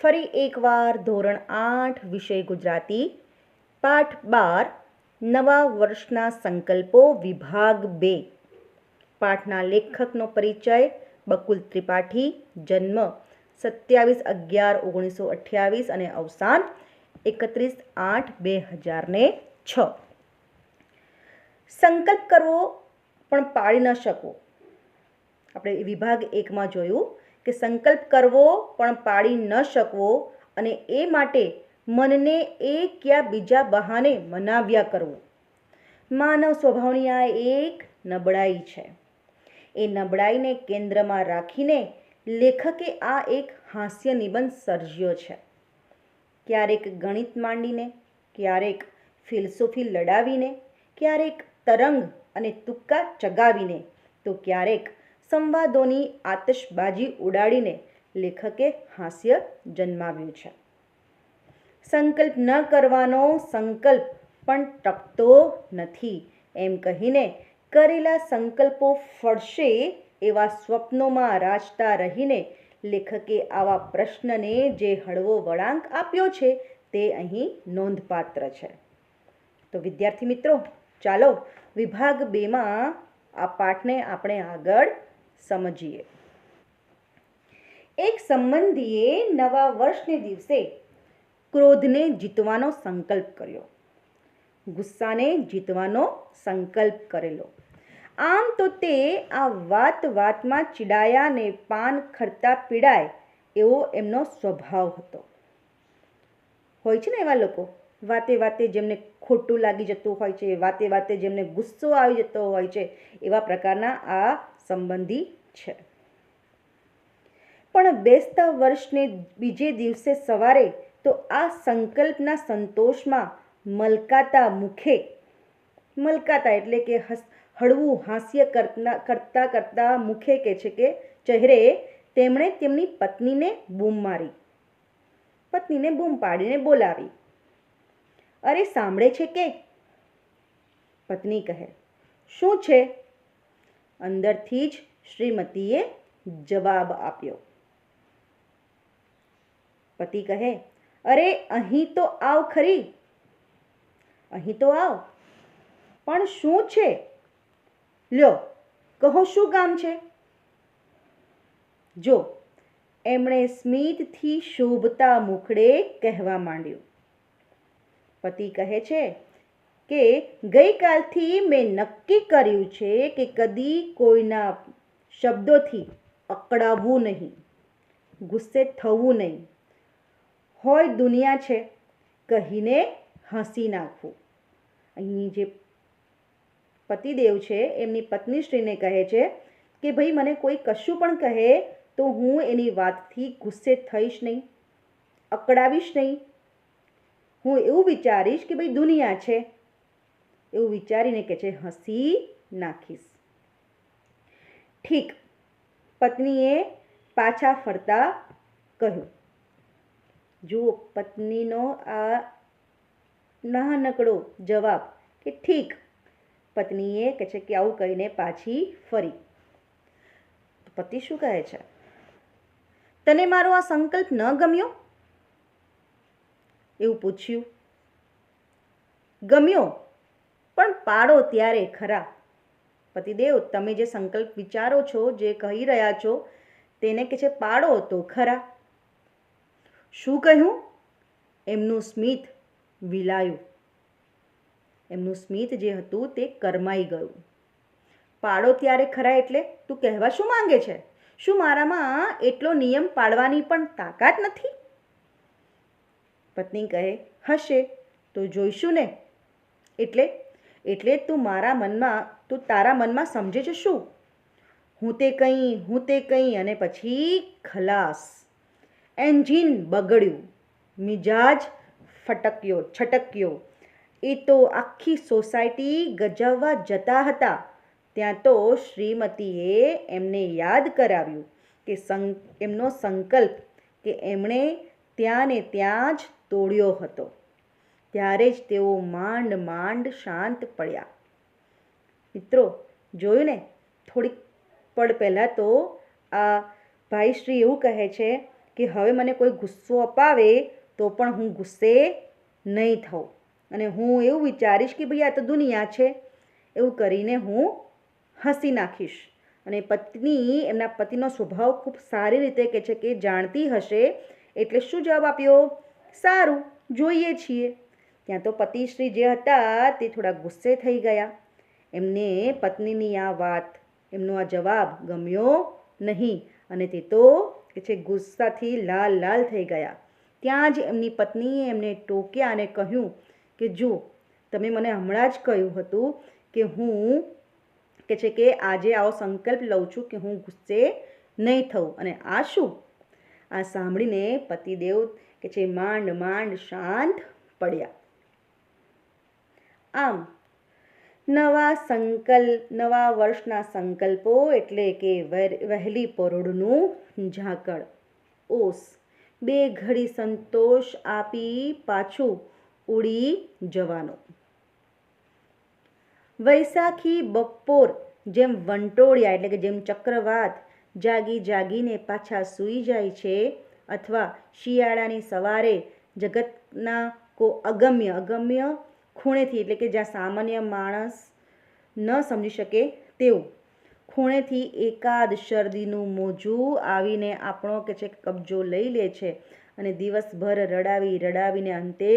ફરી એકવાર ધોરણ આઠ વિષય ગુજરાતી, પાઠ બાર, નવા વર્ષના સંકલ્પો વિભાગ બે. પાઠના લેખકનો પરિચય, બકુલ ત્રિપાઠી, જન્મ સત્યાવીસ અગિયાર ઓગણીસો અઠ્યાવીસ અને અવસાન એકત્રીસ આઠ બે હજારને છ. સંકલ્પ કરવો પણ પાળી ન શકવો આપણે વિભાગ એકમાં જોયું કે સંકલ્પ કરવો પણ પાડી ન શકવો અને એ માટે મનને એક યા બીજા બહાને મનાવ્યા કરવું. માનવ સ્વભાવની આ એક નબળાઈ છે. એ નબળાઈને કેન્દ્રમાં રાખીને લેખકે આ એક હાસ્ય નિબંધ સર્જ્યો છે. ક્યારેક ગણિત માંડીને, ક્યારેક ફિલસૂફી લડાવીને, ક્યારેક તરંગ અને તુક્કા ચગાવીને, તો ક્યારેક સંવાદોની આતશબાજી ઉડાડીને લેખકે હાસ્ય જન્માવ્યું છે. સંકલ્પ ન કરવાનો સંકલ્પ પણ ટકતો નથી. એમ કહીને કરેલા સંકલ્પો ફળશે એવા સ્વપ્નોમાં રાચતા રહીને લેખકે આવા પ્રશ્નને જે હળવો વળાંક આપ્યો છે તે અહીં નોંધપાત્ર છે. તો વિદ્યાર્થી મિત્રો, ચાલો વિભાગ બેમાં આ પાઠને આપણે આગળ સમજીએ. એક સંબંધીએ નવા વર્ષને દિવસે ક્રોધને જીતવાનો સંકલ્પ કર્યો. ગુસ્સાને જીતવાનો સંકલ્પ કરેલો. આમ તો તે આ વાત વાતમાં ચીડાયાને પાન ખરતા પીડાય એવો એમનો સ્વભાવ હતો. હોય છે ને એવા લોકો, વાતે વાતે જેમને ખોટું લાગી જતું હોય છે, વાતે વાતે જેમને ગુસ્સો આવી જતો હોય છે, એવા પ્રકારના આ સંબંધી છે. પણ બેસતા વર્ષને બીજે દિવસે સવારે તો આ સંકલ્પના સંતોષમાં મલકાતા મુખે, મલકાતા એટલે કે હળવું હાસ્ય કરતા કરતા કરતા મુખે કે છે કે ચહેરે તેમણે તેમની પત્નીને બૂમ મારી. પત્નીને બૂમ પાડીને બોલાવી. અરે સાંભળે છે કે? પત્ની કહે, શું છે? અંદરથી જ શ્રીમતીએ જવાબ આપ્યો. પતિ કહે, અરે, અહીં તો આવ ખરી. અહીં તો આવ. પણ શું છે? લ્યો, કહો શું કામ છે? જો, એમણે સ્મિતથી શોભતા મુખડે કહેવા માંડ્યું. પતિ કહે છે કે ગઈકાલથી મેં નક્કી કર્યું છે કે કદી કોઈના શબ્દોથી અકળાવવું નહીં, ગુસ્સે થવું નહીં. હોય દુનિયા છે, કહીને હસી નાખવું. અહીં જે પતિદેવ છે, એમની પત્નીશ્રીને કહે છે કે, ભાઈ, મને કોઈ કશું પણ કહે તો હું એની વાતથી ગુસ્સે થઈશ નહીં, અકળાવીશ નહીં. હું એવું વિચારીશ કે, ભાઈ, દુનિયા છે એવું વિચારીને કે છે, હસી નાખીશ. ઠીક. પત્નીએ પાછા ફરતા કહ્યું. જુઓ, પત્નીનો આ નાનકડો જવાબ કે ઠીક. પત્નીએ કહે છે કે આવું કહીને પાછી ફરી. પતિ શું કહે છે? તને મારો આ સંકલ્પ ન ગમ્યો? એવું પૂછ્યું. ગમ્યો? પણ પાડો ત્યારે ખરા. પતિદેવ, તમે જે સંકલ્પ વિચારો છો, જે કહી રહ્યા છો, તેને કે છે પાડો તો ખરા. શું કહ્યું? એમનું સ્મિત વિલાયું. એમનું સ્મિત જે હતું તે કરમાઈ ગયું. પાડો ત્યારે ખરા એટલે તું કહેવા શું માંગે છે? શું મારામાં એટલો નિયમ પાડવાની પણ તાકાત નથી? પત્ની કહે, હશે, તો જોઈશું ને. એટલે એટલે તું મારા મનમાં, તું તારા મનમાં સમજે છે શું હું તે કંઈ, હું તે કંઈ અને પછી ખલાસ. એન્જિન બગડ્યું. મિજાજ ફટક્યો, છટક્યો. એ તો આખી સોસાયટી ગજવવા જતા હતા. ત્યાં તો શ્રીમતીએ એમને યાદ કરાવ્યું કે સં એમનો સંકલ્પ કે એમણે ત્યાં ને ત્યાં જ તોડ્યો હતો. ત્યારે જ તેઓ માંડ માંડ શાંત પડ્યા. મિત્રો, જોયું ને? થોડીક પળ પહેલાં તો આ ભાઈશ્રી એવું કહે છે કે હવે મને કોઈ ગુસ્સો અપાવે તો પણ હું ગુસ્સે નહીં થઉં. અને હું એવું વિચારીશ કે ભાઈ આ તો દુનિયા છે. એવું કરીને હું હસી નાખીશ. અને પત્ની એમના પતિનો સ્વભાવ ખૂબ સારી રીતે કહે છે કે જાણતી હશે એટલે શું જવાબ આપ્યો? સારું, જોઈએ છીએ. ત્યાં તો પતિશ્રી જે હતા તે થોડા ગુસ્સે થઈ ગયા. એમને પત્નીની આ વાત, એમનો આ જવાબ ગમ્યો નહીં અને તે તો કે છે ગુસ્સાથી લાલ લાલ થઈ ગયા. ત્યાં જ એમની પત્નીએ એમને ટોક્યા અને કહ્યું કે, જો, તમે મને હમણાં જ કહ્યું હતું કે હું, કે છે કે આજે આવો સંકલ્પ લઉં છું કે હું ગુસ્સે નહીં થઉં. અને આ શું? આ સાંભળીને પતિદેવ કે છે માંડ માંડ શાંત પડ્યા. આમ, નવા સંકલ્પ નવા વર્ષના સંકલ્પો એટલે કે વહેલી પરોળનું ઝાકળ. ઓસ, બે ઘડી સંતોષ આપી પાછું ઉડી જવાનું. વૈશાખી બપોર જેમ વંટોળિયા એટલે કે જેમ ચક્રવાત જાગી જાગીને પાછા સૂઈ જાય છે અથવા શિયાળાની સવારે જગતના કો અગમ્ય અગમ્ય ખૂણેથી, એટલે કે જ્યાં સામાન્ય માણસ ન સમજી શકે તેવું, ખૂણેથી એકાદ શરદીનું મોજું આવીને આપણો કે છે કબજો લઈ લે છે અને દિવસભર રડાવી, રડાવીને અંતે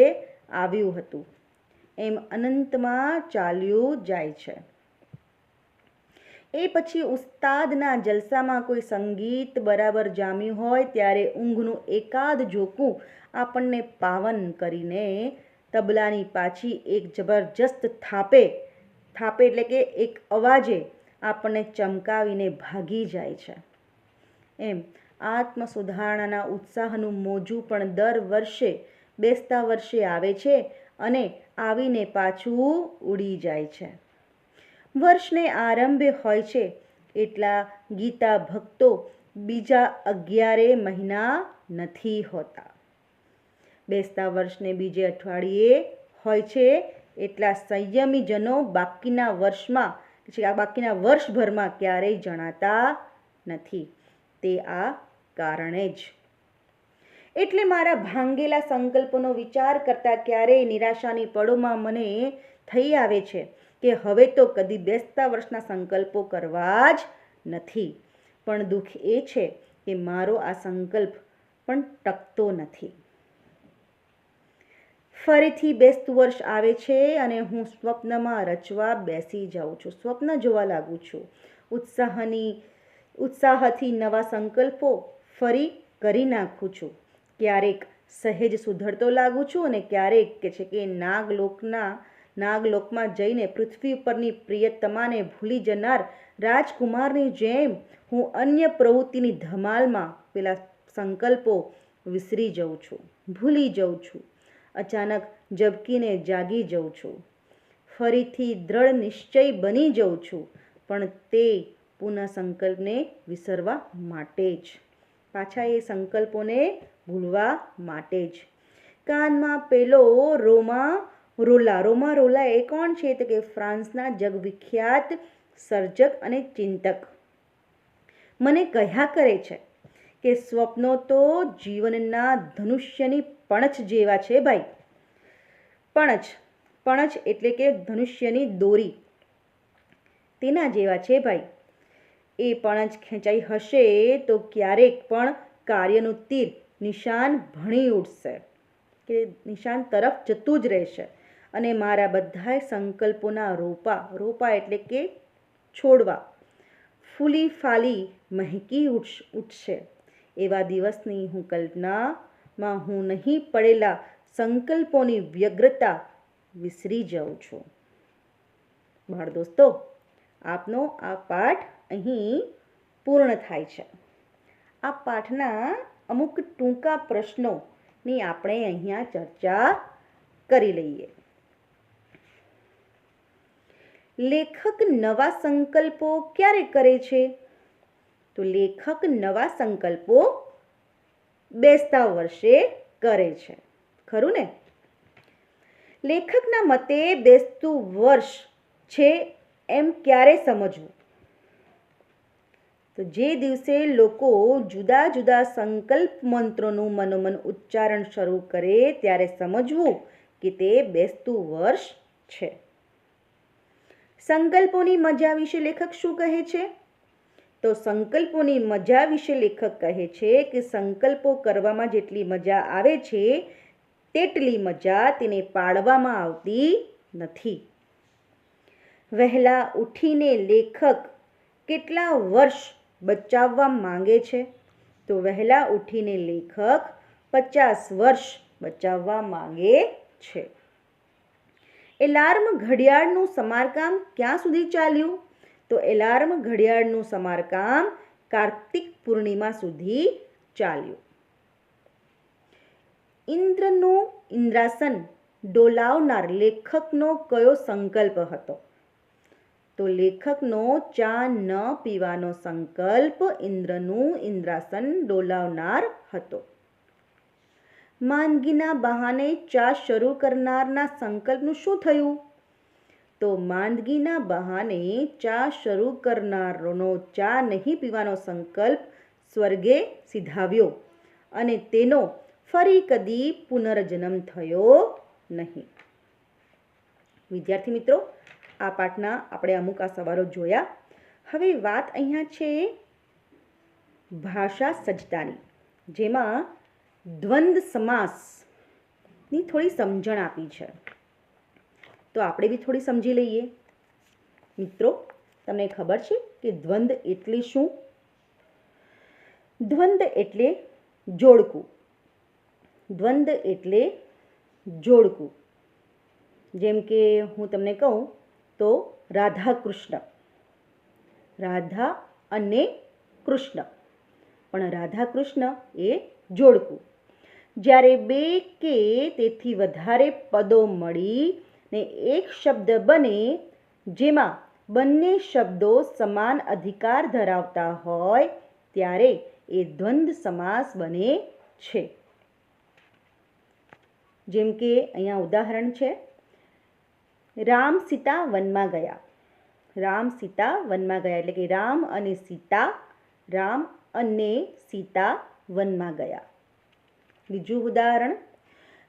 આવ્યું હતું. એમ અનંતમાં ચાલ્યું જાય છે. એ પછી ઉસ્તાદના જલસામાં કોઈ સંગીત બરાબર જામ્યું હોય, ત્યારે ઊંઘનું એકાદ ઝોકું આપણને પાવન કરીને તબલાની પાછી એક જબરજસ્ત થાપે થાપે એટલે કે એક અવાજે આપણને ચમકાવીને ભાગી જાય છે. એમ આત્મ સુધારણાના ઉત્સાહનું મોજું પણ દર વર્ષે બેસતા વર્ષે આવે છે અને આવીને પાછું ઉડી જાય છે. વર્ષને આરંભે હોય છે એટલા ગીતા ભક્તો બીજા અગિયારે મહિના નથી હોતા. બેસતા વર્ષને બીજે અઠવાડિયે હોય છે. એટલા સંયમીજનો બાકીના વર્ષમાં પછી આ બાકીના વર્ષભરમાં ક્યારેય જણાતા નથી. તે આ કારણે જ. એટલે મારા ભાંગેલા સંકલ્પોનો વિચાર કરતા ક્યારેય નિરાશાની પળોમાં મને થઈ આવે છે કે હવે તો કદી બેસતા વર્ષના સંકલ્પો કરવા જ નથી. પણ દુઃખ એ છે કે મારો આ સંકલ્પ પણ ટકતો નથી. ફરીથી બેસતું વર્ષ આવે છે અને હું સ્વપ્નમાં રચવા બેસી જાઉં છું. સ્વપ્ન જોવા લાગું છું. ઉત્સાહની, ઉત્સાહથી નવા સંકલ્પો ફરી કરી નાખું છું. ક્યારેક સહેજ સુધરતો લાગું છું અને ક્યારેક કે છે કે નાગલોકના, નાગલોકમાં જઈને પૃથ્વી ઉપરની પ્રિયતમાને ભૂલી જનાર રાજકુમારની જેમ હું અન્ય પ્રવૃત્તિની ધમાલમાં પેલા સંકલ્પો વિસરી જઉં છું. ભૂલી જઉં છું. અચાનક ઝબકીને જાગી જઉં છું. ફરીથી દ્રઢ નિશ્ચય બની જઉં છું, પણ તે પુનઃ સંકલ્પને વિસરવા માટે જ. પાછા એ સંકલ્પોને ભૂલવા માટે જ. કાનમાં પેલો રોમા, રોલા રોમા, રોલા એ કોણ છે? તો કે ફ્રાન્સના જગવિખ્યાત સર્જક અને ચિંતક. મને કહ્યા કરે છે કે સ્વપ્નો તો જીવનના ધનુષ્યની પણછ જેવા છે ભાઈ. પણછ પણછ એટલે કે ધનુષ્યની દોરી. તેના જેવા છે ભાઈ. એ પણછ ખેંચાઈ હશે તો ક્યારેક પણ કાર્યનું તીર નિશાન ભણી ઉઠશે કે નિશાન તરફ જતું જ રહેશે. અને મારા બધાય સંકલ્પોના રોપા રોપા એટલે કે છોડવા, ફૂલી ફાલી મહેકી ઉઠ ઉઠશે. એવા દિવસની હું કલ્પનામાં હું નહીં પડેલા સંકલ્પોની વ્યગ્રતા વિસરી જાઉં છું. બાળ દોસ્તો, આપનો આ પાઠ અહીં પૂર્ણ થાય છે. આ પાઠના અમુક ટૂંકા પ્રશ્નોની આપણે અહીંયા ચર્ચા કરી લઈએ. લેખક નવા સંકલ્પો ક્યારે કરે છે? તો લેખક નવા સંકલ્પો બેસતા વર્ષે કરે છે. ખરું ને? લેખકના મતે બેસતું વર્ષ છે એમ ક્યારે સમજવું? તો જે દિવસે લોકો જુદા જુદા સંકલ્પ મંત્રોનું મનોમન ઉચ્ચારણ શરૂ કરે ત્યારે સમજવું કે તે બેસતું વર્ષ છે. સંકલ્પોની મજા વિશે લેખક શું કહે છે? તો સંકલ્પોની મજા વિશે લેખક કહે છે કે સંકલ્પો કરવામાં જેટલી મજા આવે છે, તેટલી મજા તેને પાડવામાં આવતી નથી. વહેલા ઉઠીને લેખક કેટલા વર્ષ બચાવવા માંગે છે? તો વહેલા ઉઠીને લેખક પચાસ વર્ષ બચાવવા માંગે છે. એલાર્મ ઘડિયાળનું સમારકામ ક્યાં સુધી ચાલ્યું? તો એલાર્મ ઘડિયાળનું સમારકામ કાર્તિક પૂર્ણિમા સુધી ચાલ્યું. ઇન્દ્રનું ઇન્દ્રાસન ડોલાવનાર લેખકનો કયો સંકલ્પ હતો? તો લેખકનો ચા ન પીવાનો સંકલ્પ ઇન્દ્રનું ઇન્દ્રાસન ડોલાવનાર હતો. માંદગીના બહાને ચા શરૂ કરનારના સંકલ્પનું શું થયું? તો માંદગીના બહાને ચા શરૂ કરનારનો ચા નહીં પીવાનો સંકલ્પ સ્વર્ગે સિધાવ્યો અને તેનો ફરી કદી પુનર્જન્મ થયો નહીં. વિદ્યાર્થી મિત્રો, આ પાઠના આપણે અમુક આ સવાલો જોયા. હવે વાત અહીંયા છે ભાષા સજ્જતાની, જેમાં દ્વંદ સમાસની થોડી સમજણ આપી છે. તો આપણે બી થોડી સમજી લઈએ. મિત્રો, તમને ખબર છે કે દ્વંદ એટલે શું? દ્વંદ એટલે જોડકું. દ્વંદ એટલે જોડકું. જેમ કે હું તમને કહું તો રાધા કૃષ્ણ રાધા અને કૃષ્ણ. પણ રાધા કૃષ્ણ એ જોડકું. જ્યારે બે કે તેથી વધારે પદો મળી ને એક શબ્દ બને જેમાં બંને શબ્દો સમાન અધિકાર ધરાવતા હોય ત્યારે એ દ્વંદ સમાસ બને છે. જેમ કે અહીંયા ઉદાહરણ છે. રામ સીતા વનમાં ગયા. રામ સીતા વનમાં ગયા એટલે કે રામ અને સીતા, રામ અને સીતા વનમાં ગયા. બીજું ઉદાહરણ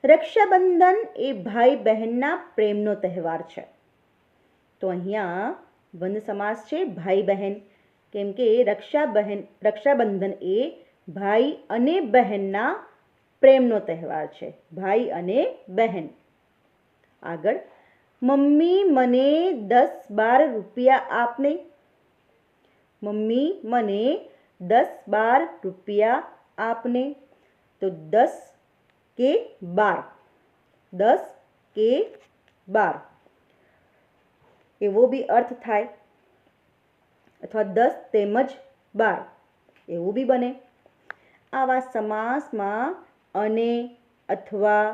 રક્ષાબંધન એ ભાઈ બહેનના પ્રેમનો તહેવાર છે. તો અહીંયા વંદ સમાસ છે ભાઈ બહેન કેમ કે રક્ષા બહેન રક્ષાબંધન એ ભાઈ અને બહેનના પ્રેમનો તહેવાર છે. ભાઈ અને બહેન. આગળ, મમ્મી મને દસ બાર રૂપિયા આપને. મમ્મી મને દસ બાર રૂપિયા આપને. તો દસ કે બાર? દસ કે બાર? એવો બી અર્થ થાય. અથવા દસ તેમજ બાર. એવું બી બને. આવા સમાસમાં અને અથવા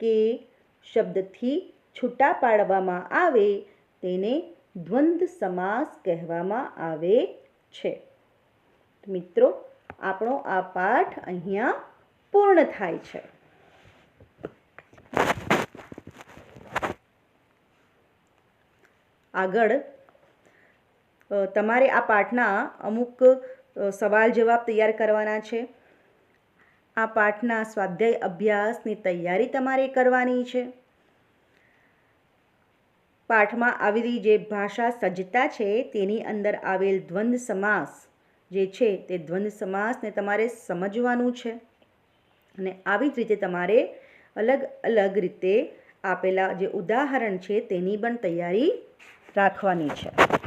કે શબ્દથી છૂટા પાડવામાં આવે તેને દ્વંદ સમાસ કહેવામાં આવે છે. મિત્રો, આપણો આ પાઠ અહીંયા પૂર્ણ થાય છે. આગળ તમારે આ પાઠના અમુક સવાલ જવાબ તૈયાર કરવાના છે. આ પાઠના સ્વાધ્યાય અભ્યાસની તૈયારી તમારે કરવાની છે. પાઠમાં આવેલી જે ભાષા સજ્જતા છે તેની અંદર આવેલ દ્વંદ સમાસ જે છે તે દ્વંદ સમાસને તમારે સમજવાનું છે. અને આવી જ રીતે તમારે અલગ અલગ રીતે આપેલા જે ઉદાહરણ છે તેની પણ તૈયારી રાખવાની છે.